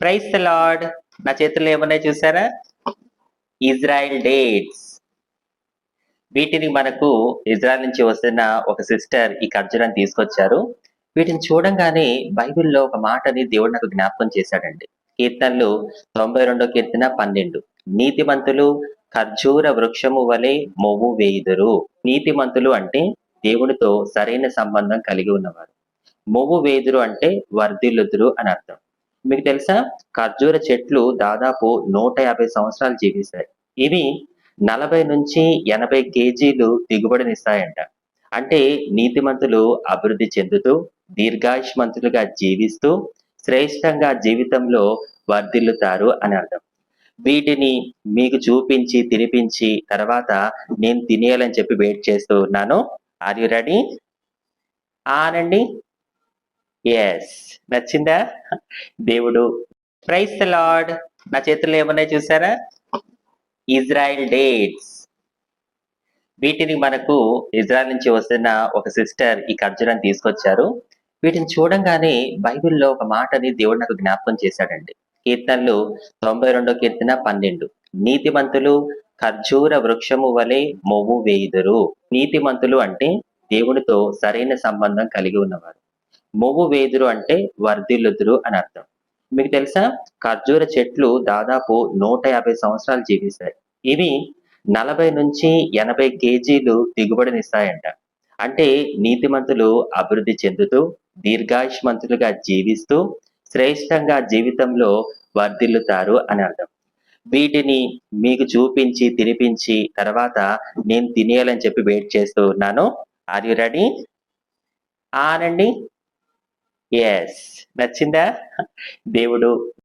Price lord నా చేతుల్లో ఏమన్నా చూసారా? ఇజ్రాయిల్ డేట్స్ వీటిని మనకు ఇజ్రాయెల్ నుంచి వస్తున్న ఒక సిస్టర్ ఈ ఖర్జూరాన్ని తీసుకొచ్చారు. వీటిని చూడంగానే బైబిల్లో ఒక మాటని దేవుడు నాకు జ్ఞాపకం చేశాడండి. కీర్తనలు తొంభై రెండో కీర్తన పన్నెండు. నీతిమంతులు ఖర్జూర వృక్షము వలె మొవ్వు వేయుదురు. నీతిమంతులు అంటే దేవునితో సరైన సంబంధం కలిగి ఉన్నవారు. మొవ్వు వేదురు అంటే వర్ధిల్లుదురు అని అర్థం. మీకు తెలుసా? ఖర్జూర చెట్లు దాదాపు నూట యాభై సంవత్సరాలు జీవిస్తాయి. ఇవి నలభై నుంచి ఎనభై కేజీలు దిగుబడినిస్తాయంట. అంటే నీతిమంతులు అభివృద్ధి చెందుతూ దీర్ఘాయుష్మంతులుగా జీవిస్తూ శ్రేష్టంగా జీవితంలో వర్ధిల్లుతారు అని అర్థం. వీటిని మీకు చూపించి తినిపించి తర్వాత నేను తినేయాలని చెప్పి వెయిట్ చేస్తూ ఉన్నాను. ఆర్ యు రెడీ ఆనండి. ఎస్ నచ్చిందా? దేవుడు. ప్రైస్ ద లార్డ్ నా చేతుల్లో ఏమన్నాయి చూసారా? ఇజ్రాయిల్ డేట్స్ వీటిని మనకు ఇజ్రాయెల్ నుంచి వస్తున్న ఒక సిస్టర్ ఈ ఖర్జూరాన్ని తీసుకొచ్చారు. వీటిని చూడంగానే బైబిల్లో ఒక మాటని దేవుడు నాకు జ్ఞాపకం చేశాడండి. కీర్తనలు తొంభై రెండో కీర్తన పన్నెండు. నీతిమంతులు ఖర్జూర వృక్షము వలె మొవ్వు వేయుదురు. నీతిమంతులు అంటే దేవునితో సరైన సంబంధం కలిగి ఉన్నవారు. మొవ్వు వేదురు అంటే వర్ధిల్లుదురు అని అర్థం. మీకు తెలుసా? ఖర్జూర చెట్లు దాదాపు నూట యాభై సంవత్సరాలు జీవిస్తాయి. ఇవి నలభై నుంచి ఎనభై కేజీలు దిగుబడినిస్తాయంట. అంటే నీతిమంతులు అభివృద్ధి చెందుతూ దీర్ఘాయుష్మంతులుగా జీవిస్తూ శ్రేష్టంగా జీవితంలో వర్ధిల్లుతారు అని అర్థం. వీటిని మీకు చూపించి తినిపించి తర్వాత నేను తినేయాలని చెప్పి వెయిట్ చేస్తూ ఉన్నాను. ఆర్ యు రెడీ ఆనండి. ఎస్ నచ్చిందా? దేవుడు